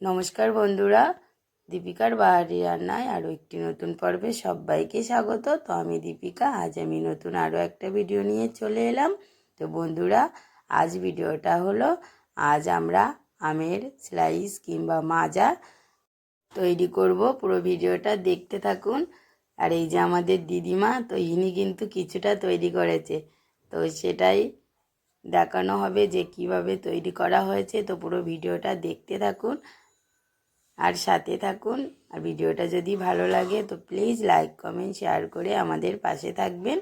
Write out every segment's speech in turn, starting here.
নমস্কার বন্ধুরা, দীপিকার বাহারি রান্নায় আরও একটি নতুন পর্বে সবাইকে স্বাগত। তো আমি দীপিকা, আজ আমি নতুন আরও একটা ভিডিও নিয়ে চলে এলাম। তো বন্ধুরা, আজ ভিডিওটা হলো, আজ আমরা আমের স্লাইস কিংবা মাজা তৈরি করব। পুরো ভিডিওটা দেখতে থাকুন। আর এই যে আমাদের দিদিমা, তো ইনি কিন্তু কিছুটা তৈরি করেছে। তো সেটাই দেখানো হবে যে কীভাবে তৈরি করা হয়েছে। তো পুরো ভিডিওটা দেখতে থাকুন। আর সাথে থাকুন। আর ভিডিওটা যদি ভালো লাগে, তো প্লিজ লাইক কমেন্ট শেয়ার করে আমাদের পাশে থাকবেন।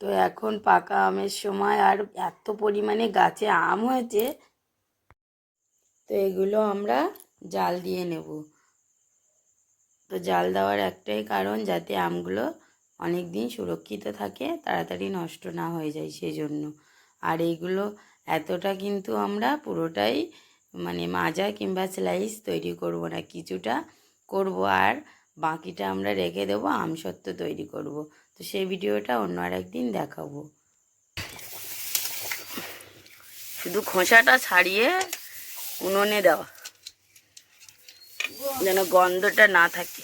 তো এখন পাকা আমের সময়, আর এত পরিমাণে গাছে আম হয়েছে। তো এগুলো আমরা জাল দিয়ে নেব। তো জাল দেওয়ার একটাই কারণ, যাতে আমগুলো অনেক দিন সুরক্ষিত থাকে, তাড়াতাড়ি নষ্ট না হয়ে যায় সেই জন্য আর এইগুলো এতটা কিন্তু আমরা পুরোটাই মানে মাজা কিংবা স্লাইস তৈরি করব না, কিছুটা করব আর বাকিটা আমরা রেখে দেবো আমসত্ত্ব তৈরি করব। তো সেই ভিডিওটা অন্য আর একদিন দেখাবো। শুধু খোসাটা ছাড়িয়ে উনুনে দেওয়া, যেন গন্ধটা না থাকে।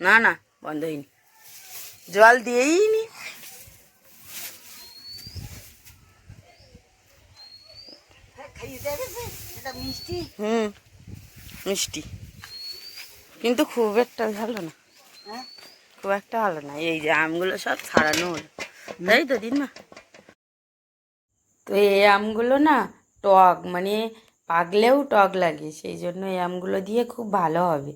না না, বন্ধ হয়নি। জল দিয়েই নি। হুম মিষ্টি। কিন্তু খুব একটা ভালো না। খুব একটা ভালো না। এই যে আমগুলো সব ছাড়ানো হলো। তাই তো দিন না তো এই আমগুলো না টক মানে পাকলেও টক লাগে। সেই জন্য এই আমগুলো দিয়ে খুব ভালো হবে।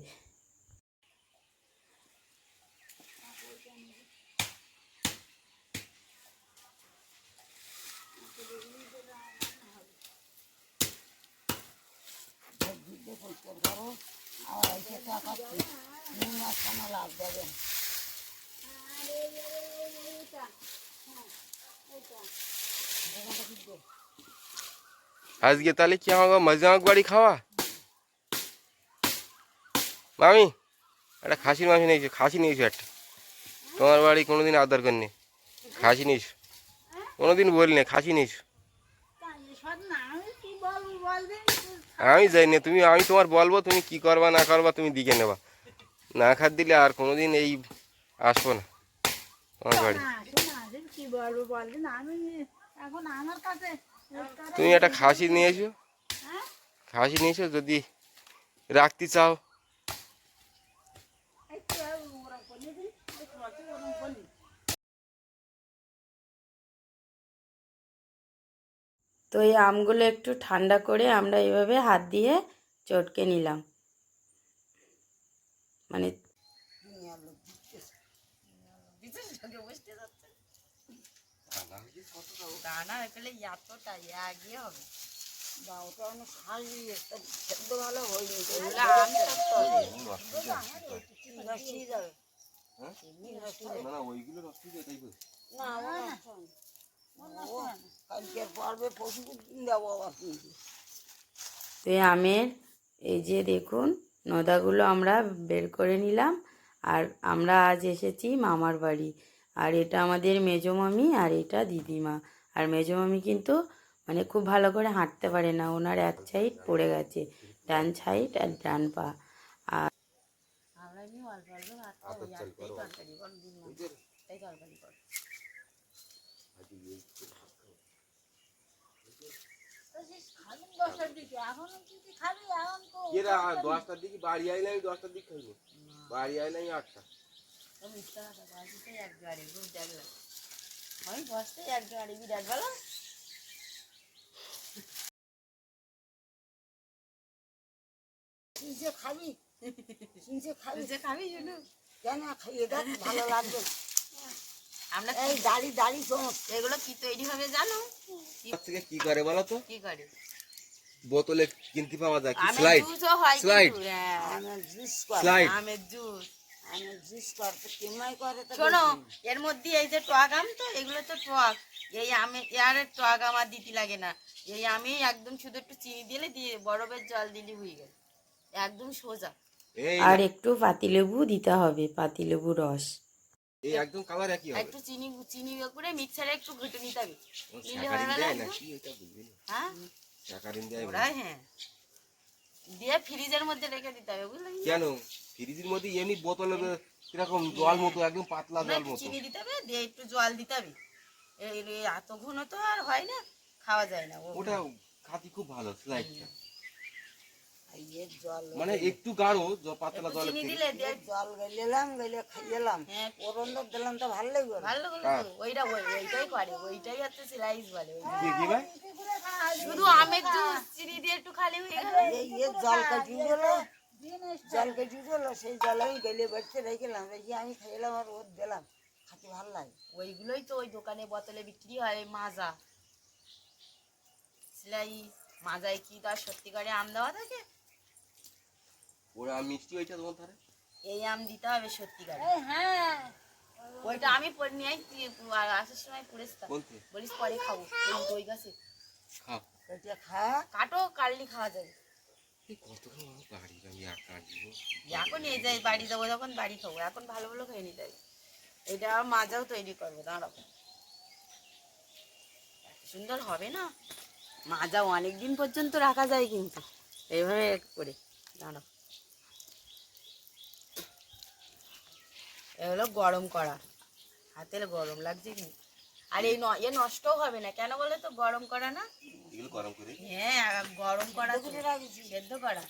আজকে তাহলে কি আমাকে মজাক বাড়ি খাওয়া মামি একটা খাসির মাংস নিয়েছো খাসি নিয়েছো একটা তোমার বাড়ি কোনোদিন আদর করেনি খাসি নিয়েছো কোনোদিন বলি না খাসি নিয়েছো আমি যাই না তুমি আমি তোমার বলব তুমি কি করবা না করবা তুমি দিকে নেবা। না খাত দিলে আর কোনোদিন এই আসব না। তোমার বাড়ি। তুমি একটা খাসি নিয়েছো খাসি নিয়েছো যদি রাখতে চাও। তো এই আমগুলো একটু ঠান্ডা করে আমরা এইভাবে হাত দিয়ে চটকে নিলাম। মানে দানা পেলে এতটা হবে নষ্ট হয়ে যাবে না। তো এই আমের এই যে দেখুন নদাগুলো আমরা বের করে নিলাম। আর আমরা আজ এসেছি মামার বাড়ি। আর এটা আমাদের মেজো মামি আর এটা দিদিমা। আর মেজো মামি কিন্তু মানে খুব ভালো করে হাঁটতে পারে না। ওনার এক সাইড পড়ে গেছে ডান সাইড আর ডান পা। আর আমরা অল্প অল্প ভাত তরকারি। দশটার দিকে বাড়ি আইলে আমি দশটার দিকে খাইনি বাড়ি আইলে আমি আটটা। এক গাড়ি দেখলাম আমি বসতে এক গাড়ি বিরাট বলো খাবি খাবি খাবি শুনু কেন খাইয়ে ভালো লাগবে। আমরা এই দাড়ি দাড়ি সমস্ত এগুলো কি তৈরি হবে জানো? থেকে কি করে বলো তো? কি করে? বোতলে কিনতে পাওয়া যায় কি? স্লাইড। জুসও হয় হ্যাঁ, স্লাইড। আমের জুস। আমার জুস করতে কেমাই করে তো শোনো এর মধ্যে এই যে টক আম তো এগুলো তো টক। এই আমে আর টক আম আর দিতে লাগে না। এই আমি একদম শুধু একটু চিনি দিলে দিয়ে বরফের জল দিলে হয়ে গেল। একদম সোজা। আর একটু পাতিলেবু দিতে হবে পাতিলেবু রস। এই একদম কালার একই হবে। একটু চিনি চিনি করে মিক্সারে একটু ঘুটে নিতে হবে। নিলে হয়ে গেল দেয় একদম। এটা বুঝবি না। হ্যাঁ? স্যাকারিন দেয় ওরা হ্যাঁ। দিয়ে ফ্রিজের মধ্যে রেখে দিতে হবে বুঝলি? কেন? ফ্রিজের মধ্যে এমনি বোতলে কীরকম জল মতো একদম পাতলা জল মতো। চিনি দিতে হবে দিয়ে একটু জল দিতে হবে। এত ঘন তো আর হয় না খাওয়া যায় না। ওটা খাতি খুব ভালো স্লাইডটা মানে একটু গাঢ় পাতলা চিনি দিলে জল গেলাম গেলে খাইলাম হ্যাঁ। দিলাম তো ভালো লাগবে ভালো করে ওইটা ওই ওইটাই করে ওইটাই হচ্ছে বলে কি কি ভাই? শুধু আমের জুস চিনি দিয়ে একটু খালি হয়ে গেল। এই জল কাটি দিল। জল কাটি দিল সেই জল আমি গেলে বাড়িতে রেখেলাম। রেখে আমি খাইলাম আর ওর দিলাম। খাতে ভালো লাগে। ওইগুলোই তো ওই দোকানে বোতলে বিক্রি হয় মাজা। স্লাইস মাজায় কি তার সত্যিকারে আম দেওয়া থাকে? ওরা মিষ্টি হয়েছে তোমার ধারে? এই আম দিতে হবে সত্যিকারে। ওইটা আমি পরে নিয়ে আইছি, আর আসার সময় বলতে বলিস পরে খাব ওই দই গাছে। খাও এটা খা কাটো কাটলি খাওয়া যাবে। এখন যাই বাড়ি যাব যখন বাড়ি খাব। এখন ভালো ভালো খেয়ে নিতে হবে। এটা মাজাও তৈরি করব দাঁড়াও। সুন্দর হবে না? মাজাও অনেক দিন পর্যন্ত রাখা যায় কিন্তু। এইভাবে করে দাঁড়াও। এ হলো গরম করা। হাতে গরম লাগছে কি? আর এই এ নষ্টও হবে না। কেন বলে তো গরম করা না? এগুলো গরম করে হ্যাঁ গরম করা তো। সেদ্ধ করা।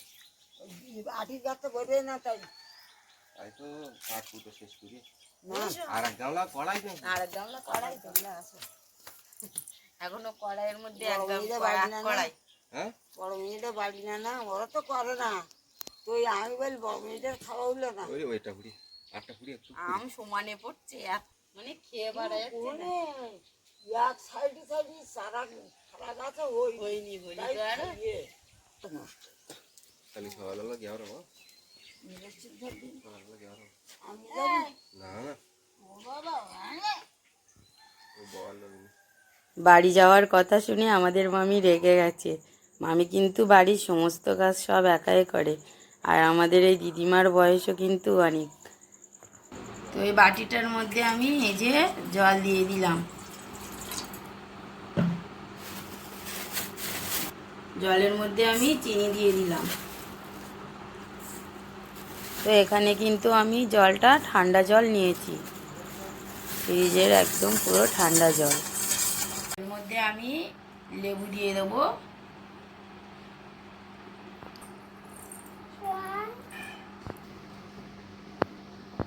আটির গাছ তো বোঝে না তাই। তাই তো কাঠ শেষ করি। আর এক গামলা কড়াই নেই আর এক গামলা কড়াই তো। এখনও কড়াইয়ের মধ্যে বড় একদম মেয়েদের বাড়ি না না? কড়াই। হ্যাঁ? বড় মেয়েটা বাড়ি না না? ওরা তো করে না। তো ওই আমি বলি বড় মেয়েটার খাওয়া হইল না। ওই ওইটা একটু আম সমানে পড়ছে এক- মানে খেয়ে বাড়া যাচ্ছে না। এক সাইডে সাইডে সারা সারা গাছে হয়নি বলি তো আর। নষ্ট। তাহলে সকালবেলা গেও রে বাবা নিশ্চিত থাকবি। সকালবেলা গেও রে আমি জানি না না। ও বল বাড়ি যাওয়ার কথা শুনে আমাদের মামি রেগে গেছে। মামি কিন্তু বাড়ির সমস্ত কাজ সব একাই করে। আর আমাদের এই দিদিমার বয়সও কিন্তু অনেক। তো এই বাটিটার মধ্যে আমি যে জল দিয়ে দিলাম। জলের মধ্যে আমি চিনি দিয়ে দিলাম। তো এখানে কিন্তু আমি জলটা ঠান্ডা জল নিয়েছি। ফ্রিজের একদম পুরো ঠান্ডা জল। এর মধ্যে আমি লেবু দিয়ে দেবো।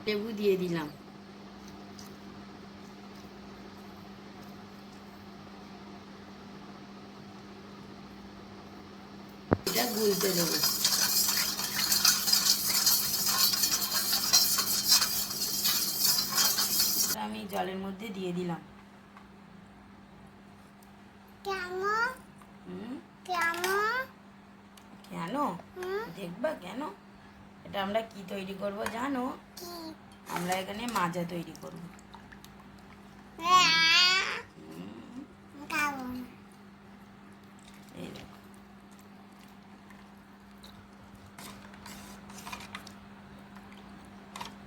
লেবু দিয়ে দিলাম। এটা গুলতে দেবো। আমি জলের মধ্যে দিয়ে দিলাম। কেন? দেখবা কেন? এটা আমরা কি তৈরি করব জানো? আমরা এখানে মাজা তৈরি করব।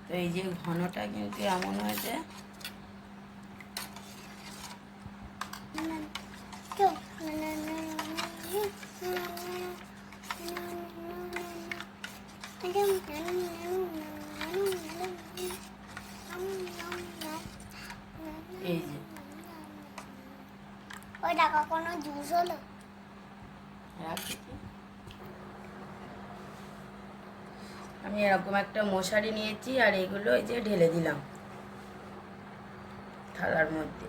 তো এই যে ঘনটা কিন্তু এমন হয়েছে ওইটা কখনো জুস হলো। আমি এরকম একটা মশারি নিয়েছি আর এগুলো এই যে ঢেলে দিলাম থালার মধ্যে।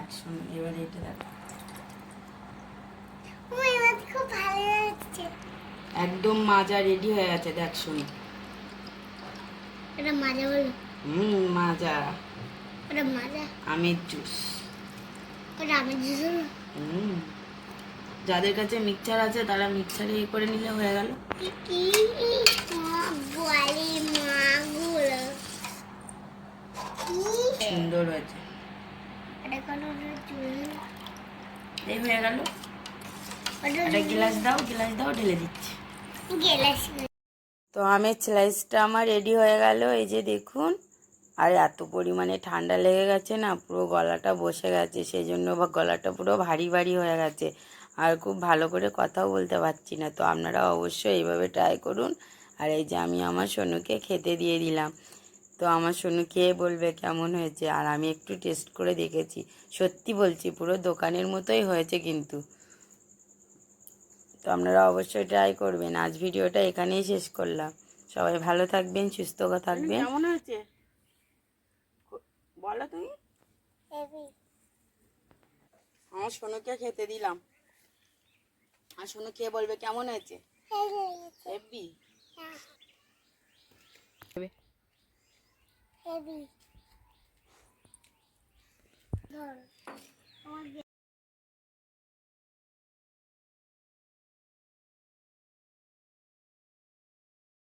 একসঙ্গে এবার এটা দেখো ওই এবার খুব ভালো লাগছে একদম মাজা রেডি হয়ে গেছে দেখ শুনি। এটা মাজা হলো হুম মাজা। এটা মাজা। আমের জুস ওটা আমি জুস হুম। যাদের কাছে মিক্সচার আছে তারা মিক্সচারে এ করে নিলে হয়ে গেল। বলি সুন্দর হয়েছে। এটা এই হয়ে গেল। একটা গ্লাস দাও গ্লাস দাও ঢেলে দিচ্ছি। তো আমের স্লাইসটা আমার রেডি হয়ে গেল, এই যে দেখুন। আর এত পরিমাণে ঠান্ডা লেগে গেছে না, পুরো গলাটা বসে গেছে, সেই জন্য বা গলাটা পুরো ভারী ভারী হয়ে গেছে। আর খুব ভালো করে কথাও বলতে পারছি না, তো আপনারা অবশ্যই এইভাবে ট্রাই করুন। আর এই যে আমি আমার সোনুকে খেতে দিয়ে দিলাম। তো আমার সোনু খেয়ে বলবে কেমন হয়েছে? আর আমি একটু টেস্ট করে দেখেছি। সত্যি বলছি, পুরো দোকানের মতোই হয়েছে কিন্তু। তো আপনারা অবশ্যই ট্রাই করবেন। আজ ভিডিওটা এখানেই শেষ করলাম। সবাই ভালো থাকবেন সুস্থ থাকবেন। কেমন হয়েছে? বলো তুমি। আমার সোনুকে খেতে দিলাম। আর সোনু খেয়ে বলবে কেমন হয়েছে? হেভি